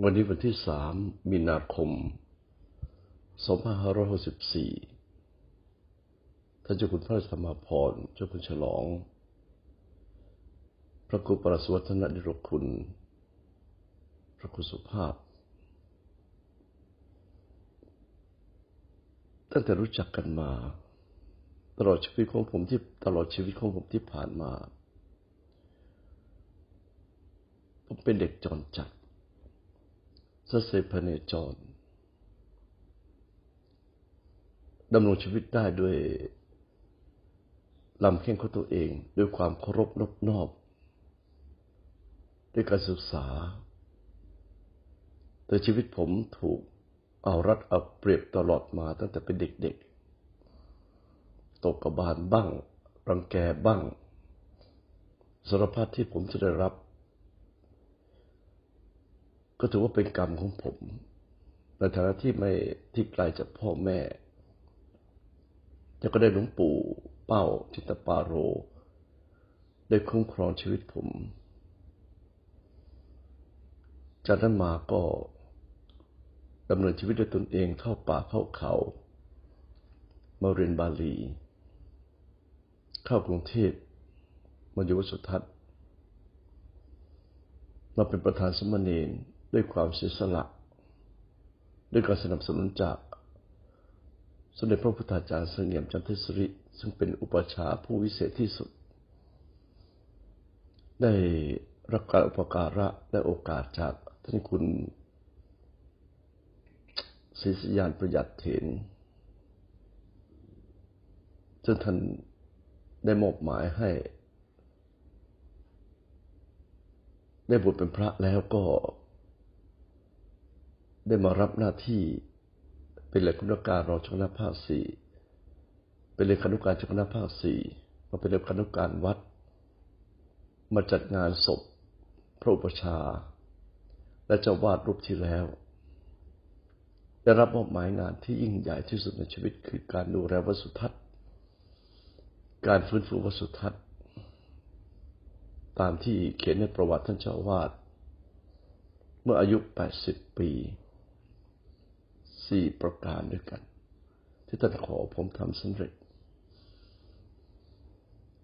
วันนี้วันที่สามมีนาคมสองพันห้าร้อยหกสิบสี่ท่านเจ้าคุณพระธรรมพรเจ้าคุณฉลอง พระครูประสวัฒนดิรกคุณ พระครูสุภาพ ตั้งแต่รู้จักกันมา ตลอดชีวิตของผมที่ตลอดชีวิตของผมที่ผ่านมา ผมเป็นเด็กจรจัด สเสพเนจรดำรงชีวิตได้ด้วยลำแข้งของตัวเอง ด้วยความเคารพนบนอบ ด้วยการศึกษา แต่ชีวิตผมถูกเอารัดเอาเปรียบตลอดมาตั้งแต่เป็นเด็กๆ ตกกระบาลบ้าง รังแกบ้างสารพัดที่ผมจะได้รับ ก็ถือว่าเป็นกรรมของผมในฐานะที่ไม่ที่ไกลจากพ่อแม่แต่ก็ได้หลวงปู่เป้าจิตปาโร ได้คุ้มครองชีวิตผม จากนั้นมาก็ดำเนินชีวิตด้วยตนเองเข้าป่าเข้าเขา มาเรียนบาลี เข้ากรุงเทพมาอยู่วัดสุทัศน์มาเป็นประธานสมณีน ด้วยความเสียสละ ด้วยการสนับสนุนจาก สมเด็จพระพุทธาจารย์เสงี่ยมจันทสริ ซึ่งเป็นอุปชาผู้วิเศษที่สุด ได้รับการอุปการะและโอกาสจากท่านคุณศรีสยานประหยัดเถนจนท่านได้มอบหมายให้ ได้บวชเป็นพระแล้วก็ ได้มารับหน้าที่เป็นเลขานุการรองเจ้าคณะภาคสี่เป็นเลขานุการเจ้าคณะภาคสี่มาเป็นเลขานุการวัด มาจัดงานศพพระอุปชา และเจ้าวาดรูปที่แล้ว ได้รับมอบหมายงานที่ยิ่งใหญ่ที่สุดในชีวิตคือการดูแลวัสุทัศน์ การฟื้นฟูวัสุทัศน์ ตามที่เขียนในประวัติท่านเจ้าวาด เมื่ออายุ 80 ปี สี่ประการด้วยกัน ที่ท่านขอผมทำสำเร็จ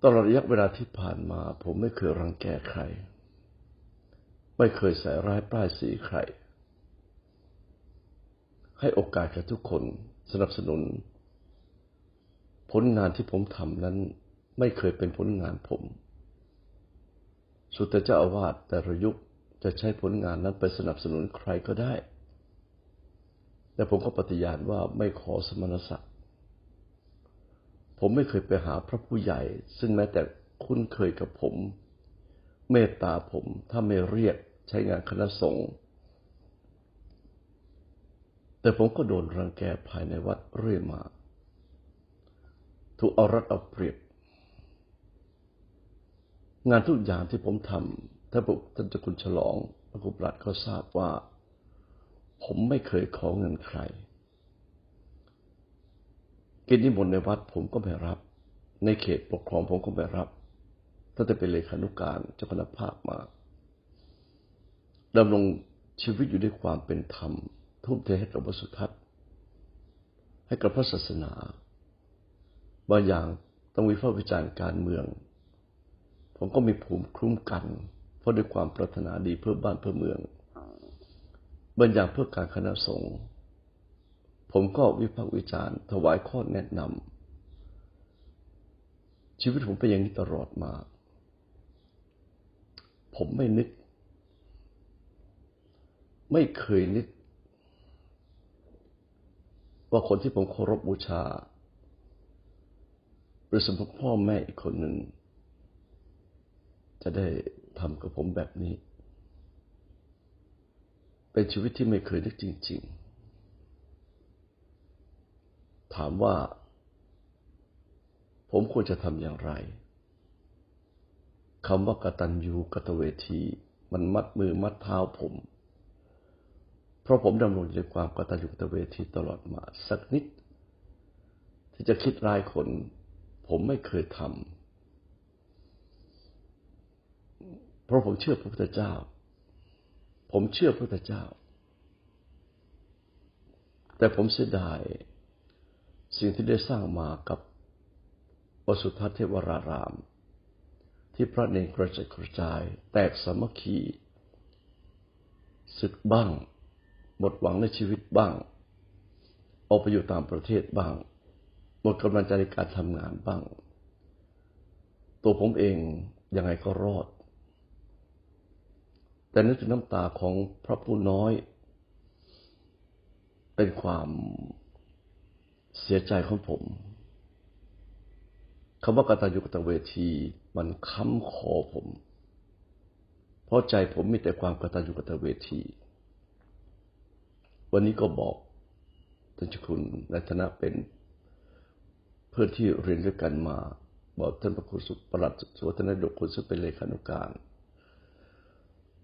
ตลอดระยะเวลาที่ผ่านมา ผมไม่เคยรังแกใคร ไม่เคยใส่ร้ายป้ายสีใคร ให้โอกาสกับทุกคนสนับสนุน ผลงานที่ผมทำนั้นไม่เคยเป็นผลงานผม สุดแต่เจ้าอาวาสแต่ระยุคจะใช้ผลงานนั้นไปสนับสนุนใครก็ได้ แต่ผมก็ปฏิญาณว่าไม่ขอสมณศักดิ์ผมไม่เคยไปหาพระผู้ใหญ่ ซึ่งแม้แต่คุ้นเคยกับผม เมตตาผมถ้าไม่เรียกใช้งานคณะสงฆ์แต่ผมก็โดนรังแกภายในวัดเรื่อยมา ถูกเอารัดเอาเปรียบ งานทุกอย่างที่ผมทำถ้าบอกท่านจ้าคุณฉลองพระกุปรัตเขาทราบว่า ผมไม่เคยขอเงินใคร กินนิมนต์ในวัดผมก็ไม่รับ ในเขตปกครองผมก็ไม่รับตั้งแต่เป็นเลขานุการเจ้าคณะภาคมาดำรงชีวิตอยู่ด้วยความเป็นธรรม ทุ่มเทให้กับวสุทัศน์ให้กับพระศาสนา บางอย่างต้องวิพากษ์วิจารณ์การเมือง ผมก็มีภูมิคุ้มกัน เพราะด้วยความปรารถนาดีเพื่อบ้านเพื่อเมือง บรรยางเพื่อการคณะสงฆ์ผมก็วิพากษ์วิจารณ์ ถวายข้อแนะนำชีวิตผมเป็นอย่างนี้ตลอดมา ผมไม่นึก ไม่เคยนึก ว่าคนที่ผมเคารพบูชาหรือสมมติพ่อแม่อีกคนหนึ่ง จะได้ทำกับผมแบบนี้ เป็นชีวิตที่ไม่เคยนึกจริง ๆ ถามว่า ผมควรจะทำอย่างไรคำว่ากตัญญูกตเวทีมันมัดมือมัดเท้าผม เพราะผมดำรงอยู่ในความกตัญญูกตเวทีตลอดมา สักนิด ที่จะคิดร้ายคน ผมไม่เคยทำเพราะผมเชื่อพระพุทธเจ้า ผมเชื่อพระพุทธเจ้า แต่ผมเสียดายสิ่งที่ได้สร้างมากับวสุทัศเทวราราม ที่พระเนรกระจัดกระจาย แตกสามัคคีศึกบ้าง หมดหวังในชีวิตบ้างออกไปอยู่ต่างประเทศบ้าง หมดกำลังใจในการทำงานบ้าง ตัวผมเองยังไงก็รอด แต่นึกถึงน้ำตาของพระผู้น้อย เป็นความเสียใจของผมคำว่ากตญญูกตเวที มันค้ำคอผม เพราะใจผมมีแต่ความกตัญญูกตเวที วันนี้ก็บอกท่านเจ้าคุณในฐานะเป็น เพื่อนที่เรียนด้วยกันมา บอกท่านพระครูสุประหลัดสุวัฒนดกคุณซึ่งเป็นเลขานุการ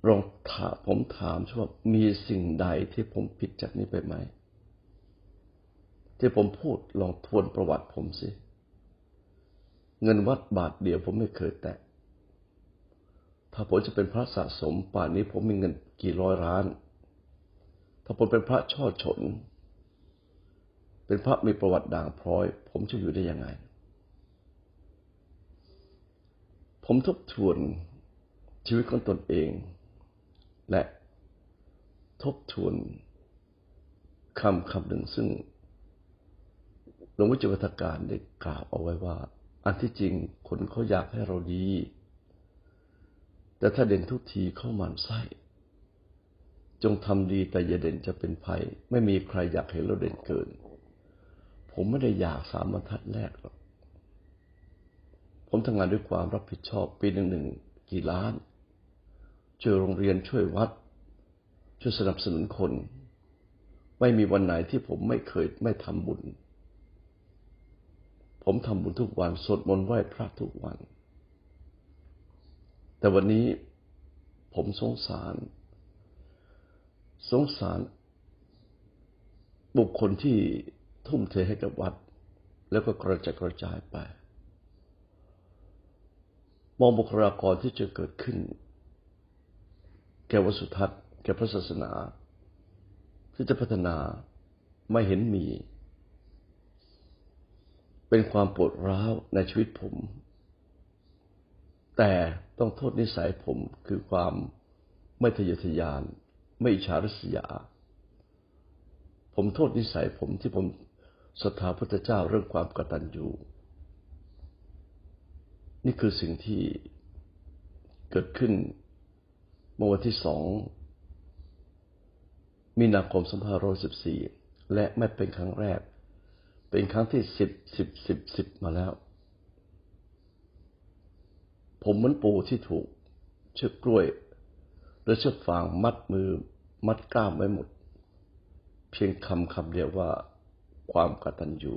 ลองถามผมถามว่ามีสิ่งใดที่ผมผิดจากนี้ไปไหม ที่ผมพูดลองทวนประวัติผมสิ เงินวัดบาทเดียวผมไม่เคยแตะ ถ้าผมจะเป็นพระสะสมป่านนี้ผมมีเงินกี่ร้อยล้าน ถ้าผมเป็นพระช่อฉน เป็นพระมีประวัติด่างพร้อย ผมจะอยู่ได้ยังไง ผมทบทวนชีวิตของตนเอง และทบทวนคำคำหนึ่งซึ่งหลวงวิจิตรวัฒการได้กล่าวเอาไว้ว่า อันที่จริงคนเขาอยากให้เราดี แต่ถ้าเด่นทุกทีเข้ามันไส้จงทำดีแต่อย่าเด่นจะเป็นภัย ไม่มีใครอยากเห็นเราเด่นเกิน ผมไม่ได้อยากสามบรรทัดแรกหรอก ผมทำงานด้วยความรับผิดชอบปีหนึ่งหนึ่งกี่ล้าน ช่วยโรงเรียนช่วยวัด ช่วยสนับสนุนคน ไม่มีวันไหนที่ผมไม่เคยไม่ทำบุญ ผมทำบุญทุกวันสวดมนต์ไหว้พระทุกวัน แต่วันนี้ผมสงสาร สงสารบุคคลที่ทุ่มเทให้กับวัด แล้วก็กระจายกระจายไป มองบุคลากรที่จะเกิดขึ้น แก่วสุทัศน์ แก่พระศาสนา ที่จะพัฒนาไม่เห็นมี เป็นความปวดร้าวในชีวิตผม แต่ต้องโทษนิสัยผมคือความไม่ทะเยอทะยาน ไม่อิจฉาริษยา ผมโทษนิสัยผมที่ผมศรัทธาพุทธเจ้าเรื่องความกตัญญูนี่คือสิ่งที่เกิดขึ้น เมื่อวันที่สองมีนาคม2514และไม่เป็นครั้งแรก เป็นครั้งที่สิบสิบสิบสิบมาแล้ว ผมเหมือนปูที่ถูก เชือกกล้วยหรือเชือกฟางมัดมือมัดกล้ามไว้หมด เพียงคำคำเดียวว่าความกตัญญู